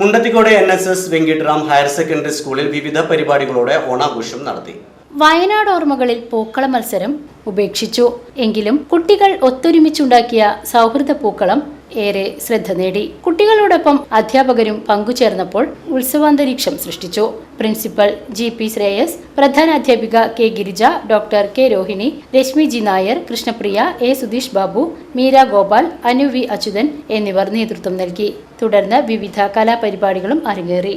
Mundathikode N S S Venkitaram higher secondary സ്കൂളിൽ വിവിധ പരിപാടികളോടെ ഓണാഘോഷം നടത്തി. വയനാട് ഓർമ്മകളിൽ പൂക്കള മത്സരം ഉപേക്ഷിച്ചു. എങ്കിലും കുട്ടികൾ ഒത്തൊരുമിച്ചുണ്ടാക്കിയ സൗഹൃദ പൂക്കളം ഏറെ ശ്രദ്ധ നേടി. കുട്ടികളോടൊപ്പം അധ്യാപകരും പങ്കുചേർന്നപ്പോൾ ഉത്സവാന്തരീക്ഷം സൃഷ്ടിച്ചു. പ്രിൻസിപ്പൽ ജി പി ശ്രേയസ് പ്രധാന അധ്യാപിക K Girija doctor K Rohini Reshmi G Nair Krishnapriya A Sudheesh Babu Meera Gopal Anu V Achuthan എന്നിവർ നേതൃത്വം നൽകി. തുടർന്ന് വിവിധ കലാപരിപാടികളും അരങ്ങേറി.